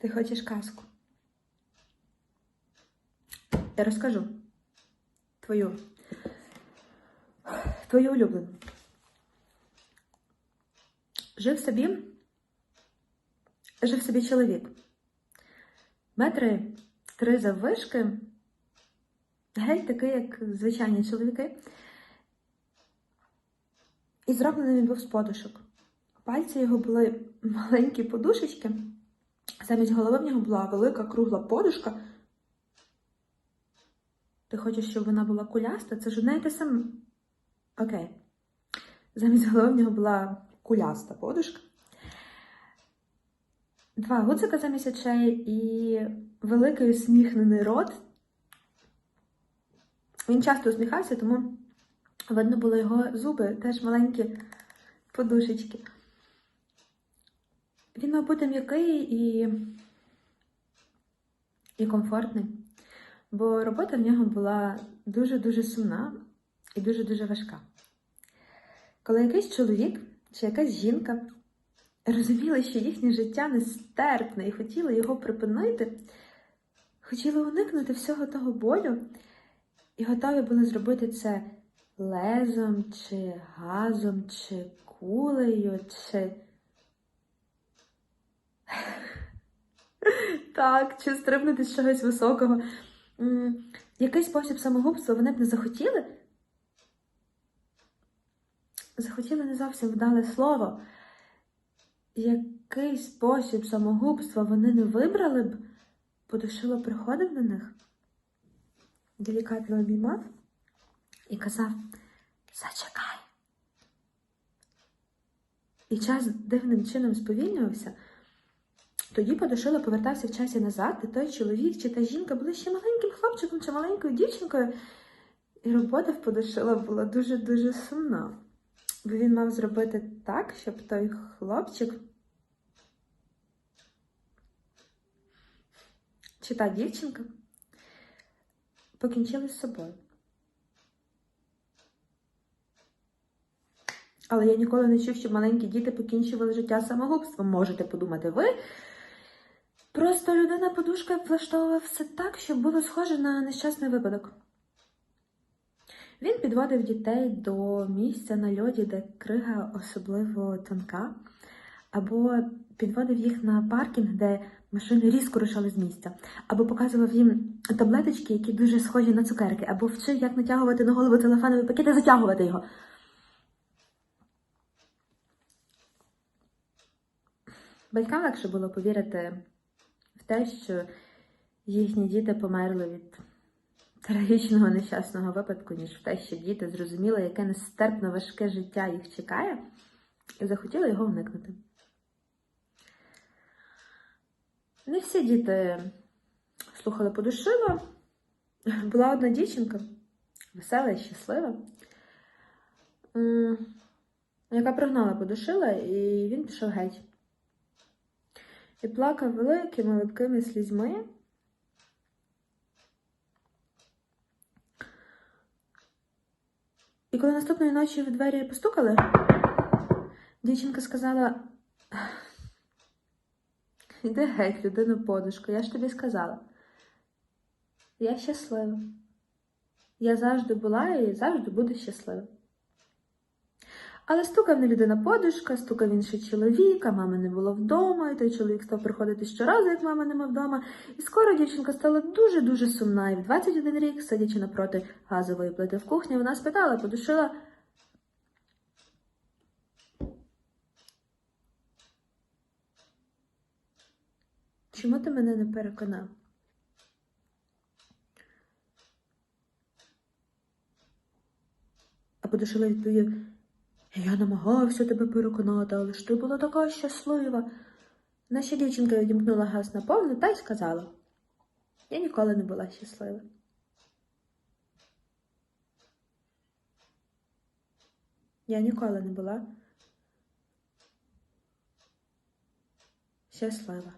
Ти хочеш казку? Я розкажу твою. Твою улюблену. Жив собі. Жив собі чоловік. Метри три заввишки. Геть такий, як звичайні чоловіки. І зроблений він був з подушок. Пальці його були маленькі подушечки. Замість голови в нього була велика кругла подушка. Ти хочеш, щоб вона була куляста? Це ж одне й те саме. Окей. Замість голови в нього була куляста подушка. Два гудзика замість очей і великий усміхнений рот. Він часто усміхався, тому видно було його зуби, теж маленькі подушечки. Він, мав бути м'який і, і комфортний, бо робота в нього була дуже-дуже сумна і дуже-дуже важка. Коли якийсь чоловік чи якась жінка розуміли, що їхнє життя нестерпне і хотіли його припинити, хотіли уникнути всього того болю і готові були зробити це лезом, чи газом, чи кулею, чи. Так, чи стрибнути з чогось високого. Який спосіб самогубства вони б не захотіли? Захотіли не зовсім вдале слово. Який спосіб самогубства вони не вибрали б, подушило приходив до них, делікатно обіймав і казав: Зачекай. І час дивним чином сповільнювався. Тоді Подошило повертався в часі назад, де той чоловік чи та жінка були ще маленьким хлопчиком чи маленькою дівчинкою. І робота в Подошила була дуже-дуже сумна. Бо він мав зробити так, щоб той хлопчик чи та дівчинка покінчили з собою. Але я ніколи не чув, щоб маленькі діти покінчували життя самогубством. Можете подумати ви. Просто людина подушка влаштовував все так, щоб було схоже на нещасний випадок. Він підводив дітей до місця на льоді, де крига особливо тонка, або підводив їх на паркінг, де машини різко рушали з місця, або показував їм таблеточки, які дуже схожі на цукерки, або вчив, як натягувати на голову телефоновий пакет і затягувати його. Батькам легше було повірити те, що їхні діти померли від трагічного нещасного випадку, ніж в те, що діти зрозуміли, яке нестерпно важке життя їх чекає, і захотіли його уникнути. Не всі діти слухали подушило. Була одна дівчинка, весела і щаслива, яка прогнала подушила, і він пішов геть. І плакав великими липкими слізьми. І коли наступної ночі в двері постукали, дівчинка сказала: Іди геть, людину подушку, я ж тобі сказала. Я щаслива. Я завжди була і завжди буду щаслива. Але стукав не людина подушка, стукав інший чоловік, а мами не було вдома, і той чоловік став приходити щоразу, як мами нема вдома. І скоро дівчинка стала дуже-дуже сумна. І в 21 рік, сидячи напроти газової плити в кухні, вона спитала, подушила. Чому ти мене не переконав? А подушила відповів. Я намагався тебе переконати, але ж ти була така щаслива. Наша дівчинка відімкнула газ на повну та й сказала: Я ніколи не була щаслива. Я ніколи не була щаслива.